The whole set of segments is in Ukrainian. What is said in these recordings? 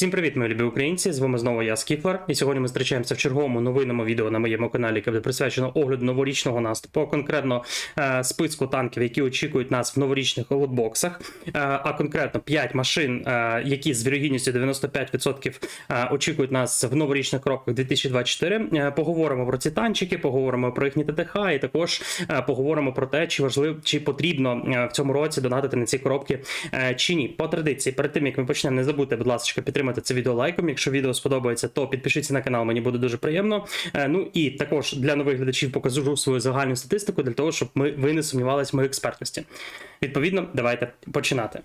Всім привіт, мої любі українці! З вами знову я Скіфлер. І сьогодні ми зустрічаємося в черговому новинному відео на моєму каналі, яке буде присвячено огляду новорічного наступу, конкретно е, списку танків, які очікують нас в новорічних лотбоксах, е, а конкретно 5 машин, е, які з вірогідністю 95% е, очікують нас в новорічних коробках 2024. Е, поговоримо про ці танчики, поговоримо про їхні ТТХ, і також е, поговоримо про те, чи важливо чи потрібно е, в цьому році донатити на ці коробки е, чи ні. По традиції, перед тим як ми почнемо, не забудьте, будь ласка, підтримати це відео лайком. Якщо відео сподобається, то підпишіться на канал, мені буде дуже приємно. Е, Ну і також для нових глядачів покажу свою загальну статистику для того, щоб ми ви не сумнівалися в моїй експертності. Відповідно, давайте починати.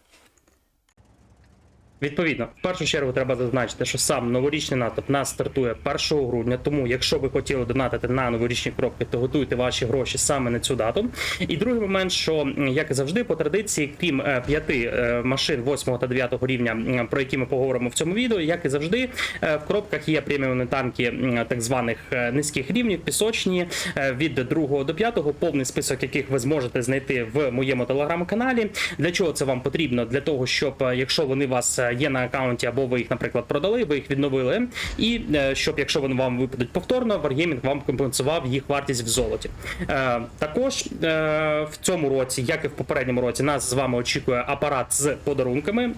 Відповідно, в першу чергу треба зазначити, що сам новорічний натовп нас стартує 1 грудня. Тому, якщо ви хотіли донатити на новорічні кропки, то готуйте ваші гроші саме на цю дату. І другий момент, що як і завжди, по традиції, крім е, п'яти е, машин 8 та 9 рівня, про які ми поговоримо в цьому відео, як і завжди, е, в коробках є преміумні танки так званих низьких рівнів, пісочні від 2 до 5, повний список яких ви зможете знайти в моєму телеграм-каналі. Для чого це вам потрібно? Для того, щоб якщо вони вас є на аккаунті, або ви їх, наприклад, продали, ви їх відновили, і е, щоб, якщо вони вам випадуть повторно, Wargaming вам компенсував їх вартість в золоті. Е, Також е, в цьому році, як і в попередньому році, нас з вами очікує апарат з подарунками,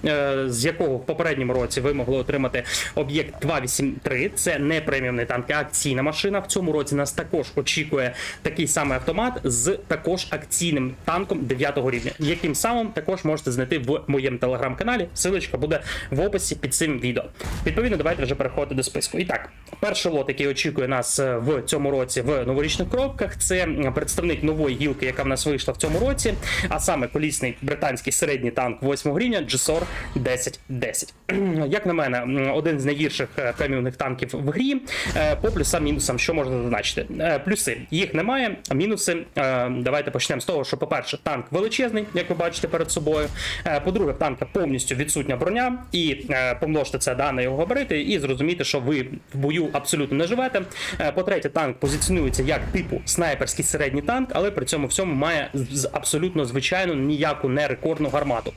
з якого в попередньому році ви могли отримати об'єкт 283. Це не преміумний танк, а акційна машина. В цьому році нас також очікує такий самий автомат з також акційним танком 9 рівня, яким самим також можете знайти в моєму телеграм-каналі. Силочка буде в описі під цим відео. Відповідно, давайте вже переходити до списку. І так, перший лот, який очікує нас е, в цьому році в новорічних коробках, це представник нової гілки, яка в нас вийшла в цьому році, а саме колісний британський середній танк 8 рівня GSOR 1010. Як на мене, один з найгірших е, преміумних танків в грі. Е, По плюсам мінусам, що можна зазначити? Е, Плюси їх немає, мінуси. е, Давайте почнемо з того, що, по-перше, танк величезний, як ви бачите перед собою. Е, По-друге, в танка повністю відсутня броня, і е, помножте це да, на його габарити, і зрозуміти, що ви в бою абсолютно не живете. Е, По-третє, танк позиціонується як типу снайперський середній танк, але при цьому всьому має абсолютно звичайну ніяку не рекордну гармату.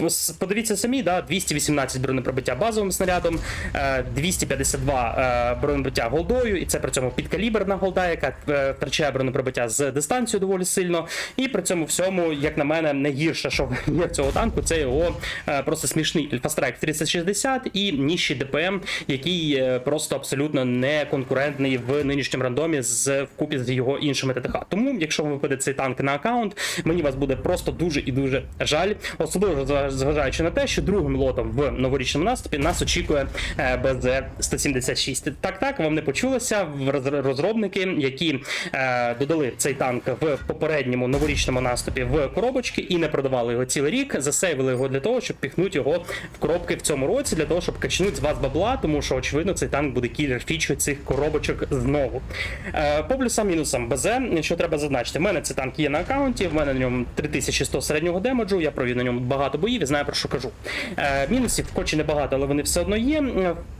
Е, Подивіться самі, да, 218 бронепробиття базовим снарядом, е, 252 е, бронепробиття голдою, і це при цьому підкаліберна голда, яка е, втрачає бронепробиття з дистанцію доволі сильно. І при цьому всьому, як на мене, найгірше, що є в цього танку, це його е, просто смішний Strike 3060 і ніжчий ДПМ, який е, просто абсолютно не конкурентний в нинішньому рандомі з вкупі з його іншими ТТХ. Тому, якщо ви випаде цей танк на аккаунт, мені вас буде просто дуже і дуже жаль, особливо зважаючи на те, що другим лотом в новорічному наступі нас очікує е, БЗ-176. Так, так, вам не почулося розробники, які е, додали цей танк в попередньому новорічному наступі в коробочки і не продавали його цілий рік, засейвили його для того, щоб піхнути його в коробки в цьому році, для того, щоб качнути з вас бабла, тому що очевидно цей танк буде кілер фічою цих коробочок знову. Е, по плюсам мінусам БЗ, що треба зазначити, в мене цей танк є на аккаунті, в мене на ньому 3100 середнього демеджу, я провів на ньому багато боїв і знаю про що кажу. Е, мінусів, хоч і небагато, але вони все одно є.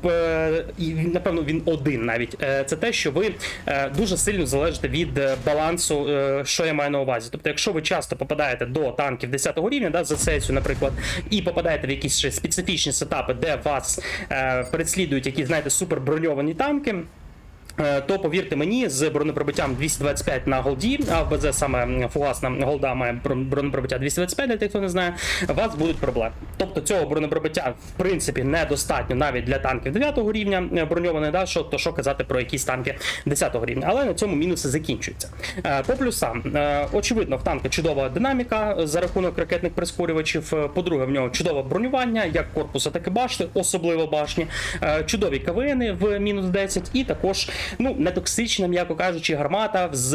Е, і напевно, він один навіть. Е, це те, що ви е, дуже сильно залежите від е, балансу, е, що я маю на увазі. Тобто, якщо ви часто попадаєте до танків 10 рівня, да, за сесію, наприклад, і попадаєте в якісь ще специфічні сетапи, де вас е, переслідують якісь, знаєте, суперброньовані танки. Е, То повірте мені, з бронепробиттям 225 на голді, а в БЗ саме фугасна голда має бро- бронепробиття 225, для тих, хто не знає, у вас будуть проблеми. Тобто цього бронепробиття в принципі недостатньо навіть для танків 9 рівня е, броньованих, да, що, то що казати про якісь танки 10 рівня. Але на цьому мінуси закінчуються. Е, По плюсам, очевидно, в танка чудова динаміка за рахунок ракетних прискорювачів. По-друге, в нього чудове бронювання, як корпуса, так і башти, особливо башні. Чудові КВНи в мінус 10 і також ну, нетоксична, м'яко кажучи, гармата з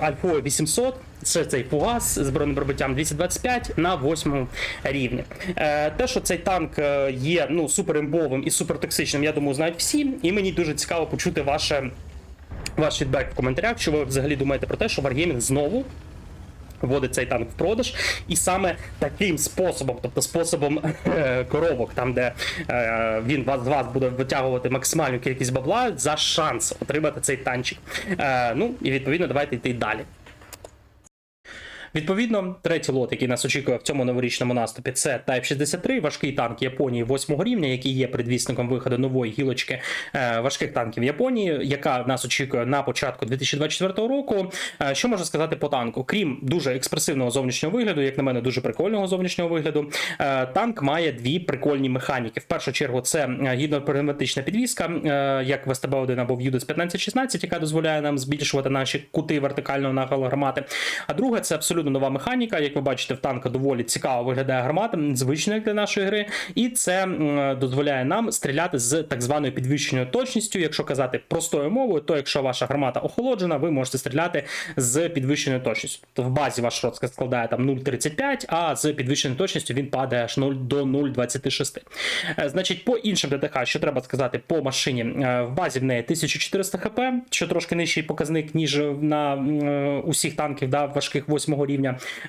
Альфою 800. Це цей фугас з бронепробиттям 225 на 8 рівні. Е, те, що цей танк е, є ну, суперімбовим і супертоксичним, я думаю, знають всі. І мені дуже цікаво почути ваше, ваш фідбек в коментарях, що ви взагалі думаєте про те, що Wargaming знову вводить цей танк в продаж, і саме таким способом, тобто способом е, коробок, там де е, він вас вас буде витягувати максимальну кількість бабла за шанс отримати цей танчик. Е, ну і відповідно давайте йти далі. Відповідно, третій лот, який нас очікує в цьому новорічному наступі, це Type 63, важкий танк Японії 8 рівня, який є предвісником виходу нової гілочки е, важких танків Японії, яка нас очікує на початку 2024 року. Е, Що можна сказати по танку? Крім дуже експресивного зовнішнього вигляду, як на мене, дуже прикольного зовнішнього вигляду. е, Танк має дві прикольні механіки. В першу чергу це гідропневматична підвізка, як в СТБ-1 або в UDS 1516, яка дозволяє нам збільшувати наші кути вертикального нахилу гармати. А друге, це абсолютно нова механіка. Як ви бачите, в танка доволі цікаво виглядає гармата, звична для нашої гри, і це дозволяє нам стріляти з так званою підвищеною точністю. Якщо казати простою мовою, то якщо ваша гармата охолоджена, ви можете стріляти з підвищеною точністю. Тобто в базі ваш розказ складає там 0,35, а з підвищеною точністю він падає аж 0 до 0,26. Е, Значить, по іншим ДТХ, що треба сказати по машині, е, в базі в неї 1400 хп, що трошки нижчий показник, ніж на е, усіх танків да, важких 8 рівня.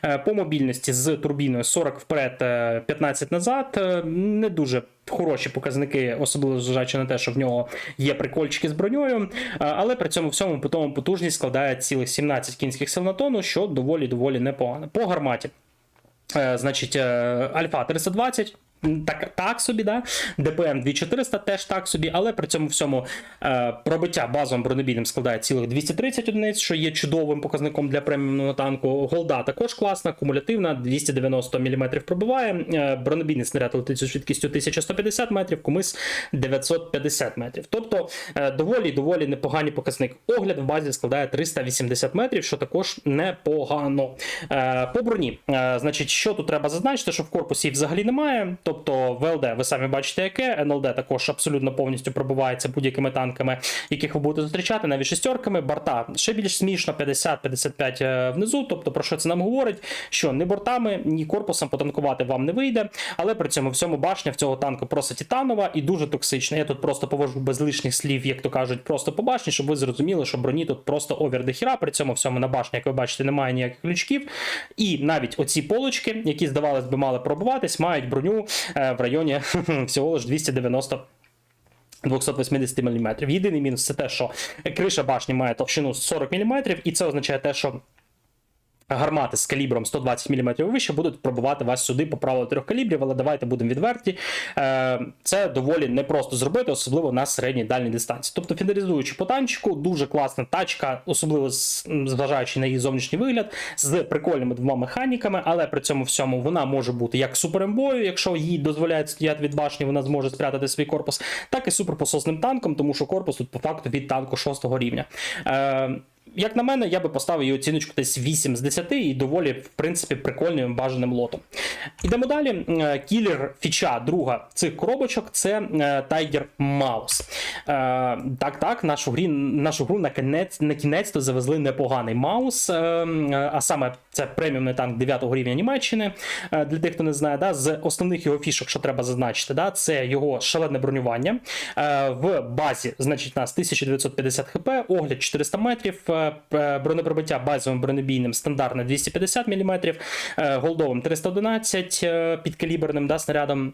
Е, По мобільності з турбіною 40 вперед, е, 15 назад. е, Не дуже. Хороші показники, особливо зважаючи на те, що в нього є прикольчики з броньою, е, але при цьому всьому потім потужність складає цілих 17 кінських сил на тонну, що доволі доволі непогано. По гарматі. Е, Значить, е, Альфа 320. Так, так собі, да? ДПМ 2400 теж так собі, але при цьому всьому е, пробиття базовим бронебійним складає цілих 230 одиниць, що є чудовим показником для преміумного танку. Голда також класна, кумулятивна, 290 мм пробиває. Е, бронебійний снаряд летить зі швидкістю 1150 метрів, комис 950 метрів. Тобто е, доволі доволі непоганий показник. Огляд в базі складає 380 метрів, що також непогано. Е, По броні, е, значить, що тут треба зазначити, що в корпусі взагалі немає. Тобто ВЛД, ви самі бачите, яке НЛД також абсолютно повністю пробивається будь-якими танками, яких ви будете зустрічати, навіть шестерками. Борта ще більш смішно 50-55 е, внизу. Тобто, про що це нам говорить? Що ні бортами, ні корпусом потанкувати вам не вийде, але при цьому всьому башня в цього танку просто титанова і дуже токсична. Я тут просто повожу без лишніх слів, як то кажуть, просто по башні, щоб ви зрозуміли, що броні тут просто овер хіра. При цьому всьому на башні, як ви бачите, немає ніяких ключків. І навіть оці полочки, які здавалось би мали пробиватись, мають броню в районі всього лиш 290 280 мм. Єдиний мінус це те, що криша башні має товщину 40 мм, і це означає те, що гармати з калібром 120 мм вище будуть пробувати вас сюди по правилу трьох калібрів, але давайте будемо відверті. Е, Це доволі непросто зробити, особливо на середній дальній дистанції. Тобто, фіналізуючи по танчику, дуже класна тачка, особливо зважаючи на її зовнішній вигляд, з прикольними двома механіками, але при цьому всьому вона може бути як суперембою, якщо їй дозволяють стояти від башні, вона зможе спрятати свій корпус, так і суперпососним танком, тому що корпус тут по факту від танку 6 рівня. Як на мене, я би поставив її оціночку десь 8 з 10 і доволі, в принципі, прикольним бажаним лотом. Ідемо далі. Е, Кілер фіча друга цих коробочок це Tiger Mouse. Е, Так, так, нашу, грі, нашу гру на кінець, на кінець-то завезли непоганий маус, е, а саме це преміумний танк 9 рівня Німеччини. Для тих, хто не знає, да, з основних його фішок, що треба зазначити, да, це його шалене бронювання. В базі, значить, у нас 1950 хп, огляд 400 метрів, бронепробиття базовим бронебійним стандартне 250 мм, е, голдовим 311 е, підкаліберним да, снарядом.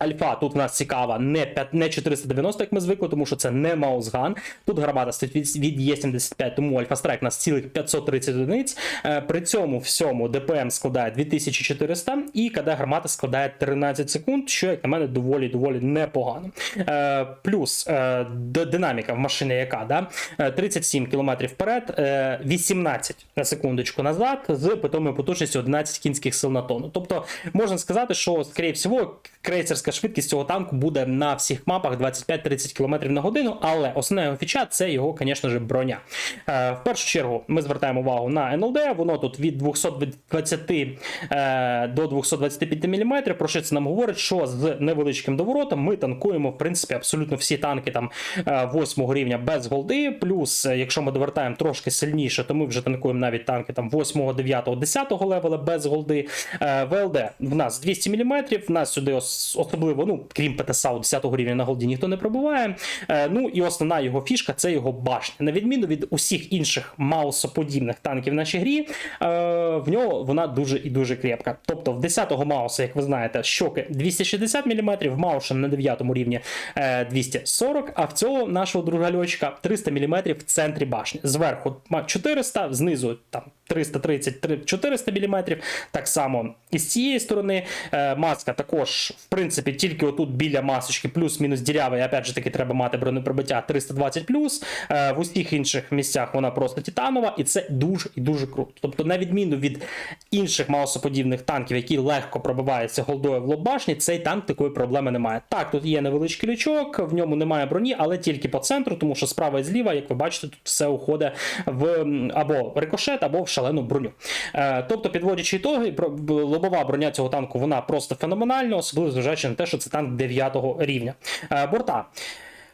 Альфа тут в нас цікава не 5, не 490, як ми звикли, тому що це не маусган. Тут гармата стоїть від, від Є75, тому Альфа Страйк нас цілих 530 одиниць. Е, При цьому всьому ДПМ складає 2400 і КД гармата складає 13 секунд, що, як на мене, доволі доволі непогано. Е, Плюс е, динаміка в машині яка, да? Е, 37 км вперед, е, 18 на секундочку назад, з питомою потужністю 11 кінських сил на тонну. Тобто можна сказати, що, скоріше всього, крейсерська швидкість цього танку буде на всіх мапах 25-30 км на годину, але основна його фіча це його, звісно ж, броня. Е, В першу чергу ми звертаємо увагу на НЛД, воно тут від 220 е, до 225 мм. Про що це нам говорить, що з невеличким доворотом ми танкуємо, в принципі, абсолютно всі танки там 8 рівня без голди. Плюс, е, якщо ми довертаємо трошки сильніше, то ми вже танкуємо навіть танки там 8, 9, 10 левела без голди. Е, ВЛД в нас 200 мм, в нас сюди ос- особливо, ну, крім ПТСАУ 10 рівня на голді ніхто не пробуває. Е, Ну і основна його фішка це його башня. На відміну від усіх інших маусоподібних танків в нашій грі, е, в нього вона дуже і дуже крепка. Тобто в 10-го Мауса, як ви знаєте, щоки 260 мм, Мауша на 9 рівні е, 240, а в цього нашого друга льотчика 300 мм в центрі башні. Зверху ма- 400, знизу там 330 400 мм. Так само і з цієї сторони. Е, Маска також, в принципі, тільки отут біля масочки, плюс-мінус дірявий, опять же таки, треба мати бронепробиття 320 Е, В усіх інших місцях вона просто титанова, і це дуже і дуже круто. Тобто, на відміну від інших маусоподібних танків, які легко пробиваються голдою в лоб башні, цей танк такої проблеми немає. Так, тут є невеличкий лючок, в ньому немає броні, але тільки по центру, тому що справа і зліва, як ви бачите, тут все уходить в або рикошет, або в шалену броню. Е, тобто, підводячи ітоги, лобова броня цього танку вона просто феноменальна, особливо зважаючи на те, що це танк 9 рівня. Е, борта.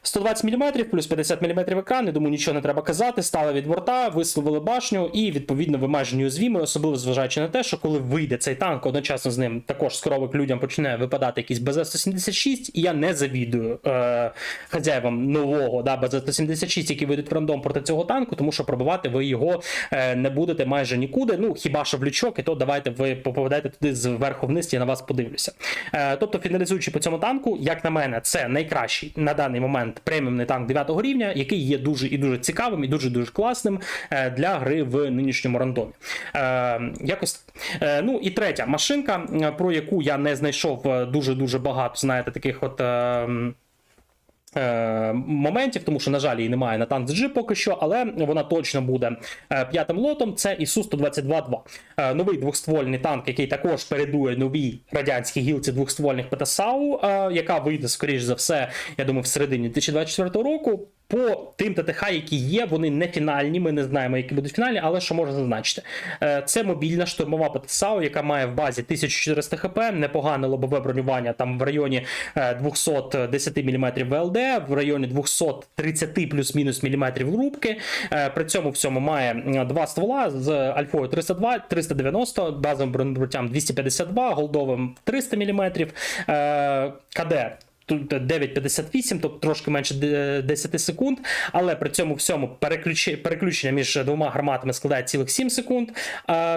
120 мм плюс 50 мм екран, я думаю, нічого не треба казати. Стали від борта, висловили башню і відповідно вимажені узвіми, особливо зважаючи на те, що коли вийде цей танк, одночасно з ним також скоровик людям почне випадати якийсь БЗ-176, і я не завідую е, хазяївам нового да, БЗ-176, які вийдуть в рандом проти цього танку, тому що пробивати ви його е, не будете майже нікуди. Ну хіба що в лючок, і то давайте ви попадете туди зверху вниз, я на вас подивлюся. Е, тобто, фіналізуючи по цьому танку, як на мене, це найкращий на даний момент преміумний танк 9 рівня, який є дуже і дуже цікавим і дуже дуже класним е, для гри в нинішньому рандомі. Е, якось. Е, ну і третя машинка, про яку я не знайшов дуже дуже багато, знаєте, таких от. Е, моментів, тому що, на жаль, її немає на танк G поки що, але вона точно буде е, п'ятим лотом. Це ісу 122 2 Новий двохствольний танк, який також передує новій радянській гілці двохствольних ПТСАУ, е, яка вийде, скоріш за все, я думаю, в середині 2024 року. По тим ТТХ, які є, вони не фінальні. Ми не знаємо, які будуть фінальні, але що можна зазначити? Е, Це мобільна штурмова ПТСАУ, яка має в базі 1400 хп, непогане лобове бронювання там в районі е, 210 мм ВЛД, в районі 230 плюс-мінус міліметрів рубки. Е, При цьому всьому має два ствола з альфою 302, 390, базовим бронебруттям 252, голдовим 300 мм. КД 9,58, тобто трошки менше 10 секунд, але при цьому всьому переключення між двома гарматами складає цілих 7 секунд,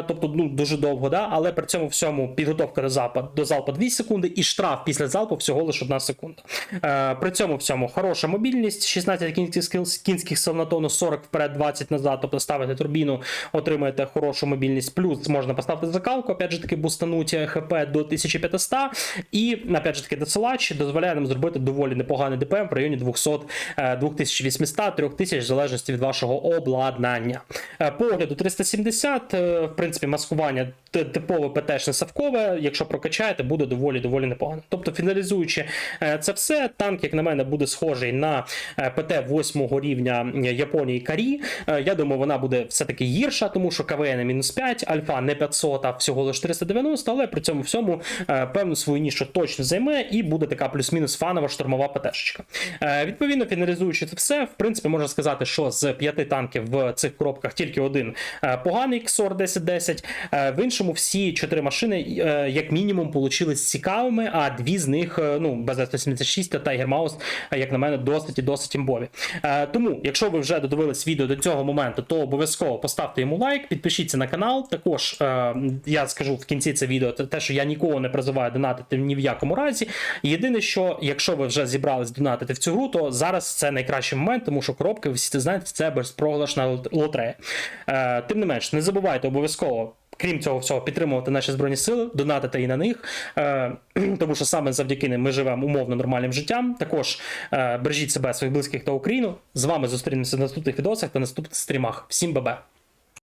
тобто ну, дуже довго, да? але при цьому всьому підготовка до залпа, до залпа 2 секунди і штраф після залпу всього лише 1 секунда. Е, при цьому всьому хороша мобільність, 16 кінських, кінських сил на тонну, 40 вперед, 20 назад, тобто ставите турбіну, отримаєте хорошу мобільність, плюс можна поставити закалку, опять же таки бустануть ХП до 1500, і опять же таки досилач дозволяє нам зробити доволі непоганий ДПМ в районі 200, е, 2800 3000 в залежності від вашого обладнання. Е, По огляду 370, е, в принципі, маскування типове ПТшне савкове, якщо прокачаєте, буде доволі доволі непогано. Тобто, фіналізуючи е, це все, танк, як на мене, буде схожий на ПТ 8 рівня Японії Карі. Я думаю, вона буде все-таки гірша, тому що КВН мінус 5, альфа не 500, а всього лише 390, але при цьому всьому певну свою нішу точно займе і буде така плюс-мінус фанова штурмова ПТшечка. Е, Відповідно, фіналізуючи це все, в принципі, можна сказати, що з п'яти танків в цих коробках тільки один е, поганий XOR 1010. Е, В іншому всі чотири машини, е, як мінімум, получились цікавими, а дві з них, е, ну, BZ-176 та Tiger Mouse, як на мене, досить і досить імбові. Е, Тому, якщо ви вже додивились відео до цього моменту, то обов'язково поставте йому лайк, підпишіться на канал. Також е, я скажу в кінці це відео, те, що я нікого не призиваю донатити ні в якому разі. Єдине, що якщо ви вже зібрались донатити в цю гру, то зараз це найкращий момент, тому що коробки, ви всі знаєте, це безпрограшна лот- лотерея. Е, Тим не менш, не забувайте обов'язково. Крім цього всього, підтримувати наші збройні сили, донатити і на них, е, тому що саме завдяки ним ми живемо умовно нормальним життям. Також е, бережіть себе, своїх близьких та Україну. З вами зустрінемося в наступних відосах та наступних стрімах. Всім бабе!